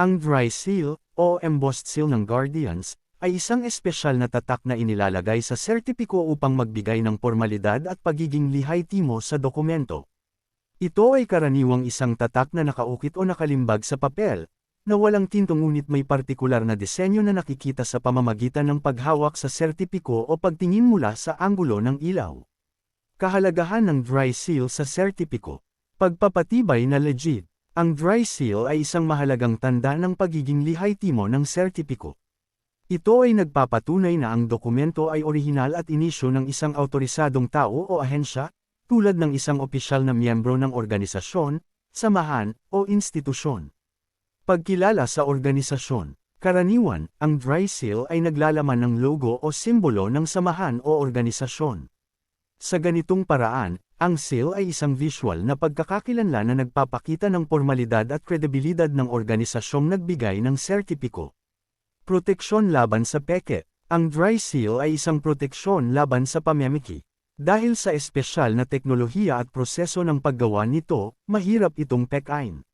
Ang dry seal, o embossed seal ng Guardians, ay isang espesyal na tatak na inilalagay sa sertipiko upang magbigay ng formalidad at pagiging lihay-timo sa dokumento. Ito ay karaniwang isang tatak na nakaukit o nakalimbag sa papel, na walang tinto ngunit may partikular na disenyo na nakikita sa pamamagitan ng paghawak sa sertipiko o pagtingin mula sa anggulo ng ilaw. Kahalagahan ng dry seal sa sertipiko. Pagpapatibay na legit. Ang dry seal ay isang mahalagang tanda ng pagiging lihay-timo ng sertipiko. Ito ay nagpapatunay na ang dokumento ay orihinal at inisyo ng isang autorisadong tao o ahensya, tulad ng isang opisyal na miyembro ng organisasyon, samahan, o institusyon. Pagkilala sa organisasyon. Karaniwan, ang dry seal ay naglalaman ng logo o simbolo ng samahan o organisasyon. Sa ganitong paraan, ang seal ay isang visual na pagkakakilanlan na nagpapakita ng formalidad at kredibilidad ng organisasyong nagbigay ng sertipiko. Proteksyon laban sa peke. Ang dry seal ay isang proteksyon laban sa pamemiki. Dahil sa espesyal na teknolohiya at proseso ng paggawa nito, mahirap itong pekain.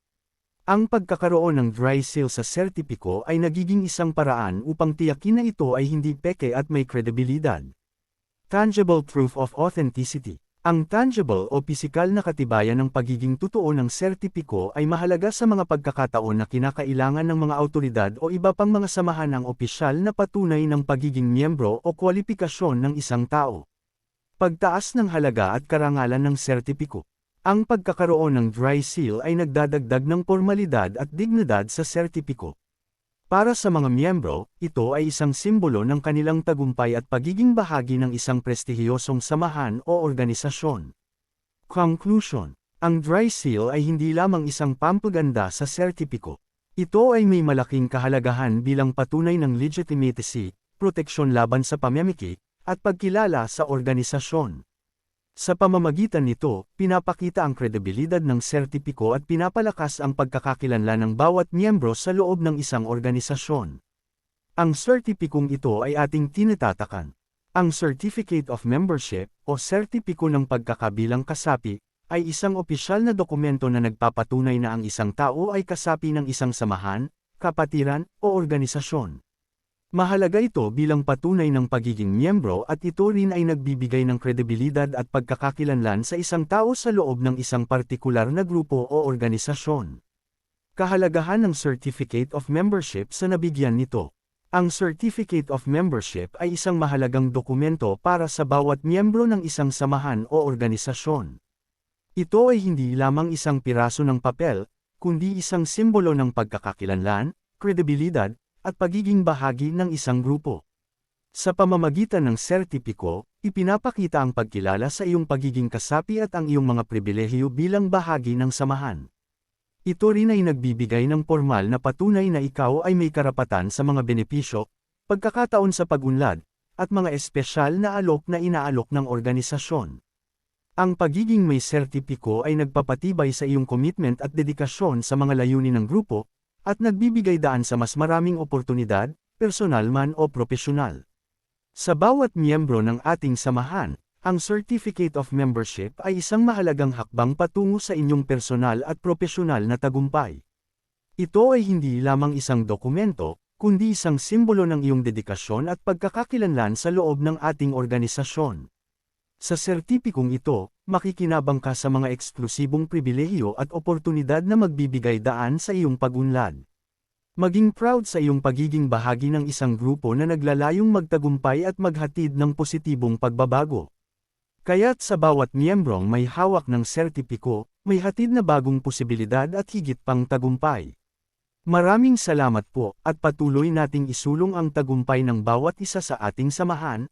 Ang pagkakaroon ng dry seal sa sertipiko ay nagiging isang paraan upang tiyakin na ito ay hindi peke at may kredibilidad. Tangible Proof of Authenticity Ang tangible o pisikal na katibayan ng pagiging totoo ng sertipiko ay mahalaga sa mga pagkakataon na kinakailangan ng mga autoridad o iba pang mga samahan ng opisyal na patunay ng pagiging miyembro o kwalifikasyon ng isang tao. Pagtaas ng halaga at karangalan ng sertipiko ang pagkakaroon ng dry seal ay nagdadagdag ng formalidad at dignidad sa sertipiko. Para sa mga miyembro, ito ay isang simbolo ng kanilang tagumpay at pagiging bahagi ng isang prestihiyosong samahan o organisasyon. Conclusion Ang dry seal ay hindi lamang isang pampaganda sa sertipiko. Ito ay may malaking kahalagahan bilang patunay ng legitimacy, proteksyon laban sa pamemiki, at pagkilala sa organisasyon. Sa pamamagitan nito, pinapakita ang kredibilidad ng sertipiko at pinapalakas ang pagkakakilanlan ng bawat miyembro sa loob ng isang organisasyon. Ang sertipikong ito ay ating tinatatakan. Ang Certificate of Membership, o sertipiko ng pagkakabilang kasapi, ay isang opisyal na dokumento na nagpapatunay na ang isang tao ay kasapi ng isang samahan, kapatiran, o organisasyon. Mahalaga ito bilang patunay ng pagiging miyembro at ito rin ay nagbibigay ng kredibilidad at pagkakakilanlan sa isang tao sa loob ng isang partikular na grupo o organisasyon. Kahalagahan ng Certificate of Membership sa nabigyan nito. Ang Certificate of Membership ay isang mahalagang dokumento para sa bawat miyembro ng isang samahan o organisasyon. Ito ay hindi lamang isang piraso ng papel, kundi isang simbolo ng pagkakakilanlan, kredibilidad, at pagiging bahagi ng isang grupo. Sa pamamagitan ng sertipiko, ipinapakita ang pagkilala sa iyong pagiging kasapi at ang iyong mga pribilehiyo bilang bahagi ng samahan. Ito rin ay nagbibigay ng formal na patunay na ikaw ay may karapatan sa mga benepisyo, pagkakataon sa pagunlad, at mga espesyal na alok na inaalok ng organisasyon. Ang pagiging may sertipiko ay nagpapatibay sa iyong commitment at dedikasyon sa mga layunin ng grupo, at nagbibigay daan sa mas maraming oportunidad, personal man o profesional. Sa bawat miyembro ng ating samahan, ang Certificate of Membership ay isang mahalagang hakbang patungo sa inyong personal at profesional na tagumpay. Ito ay hindi lamang isang dokumento, kundi isang simbolo ng iyong dedikasyon at pagkakakilanlan sa loob ng ating organisasyon. Sa sertipikong ito, makikinabang ka sa mga eksklusibong pribilehiyo at oportunidad na magbibigay daan sa iyong pagunlad. Maging proud sa iyong pagiging bahagi ng isang grupo na naglalayong magtagumpay at maghatid ng positibong pagbabago. Kaya't sa bawat miyembrong may hawak ng sertipiko, may hatid na bagong posibilidad at higit pang tagumpay. Maraming salamat po at patuloy nating isulong ang tagumpay ng bawat isa sa ating samahan,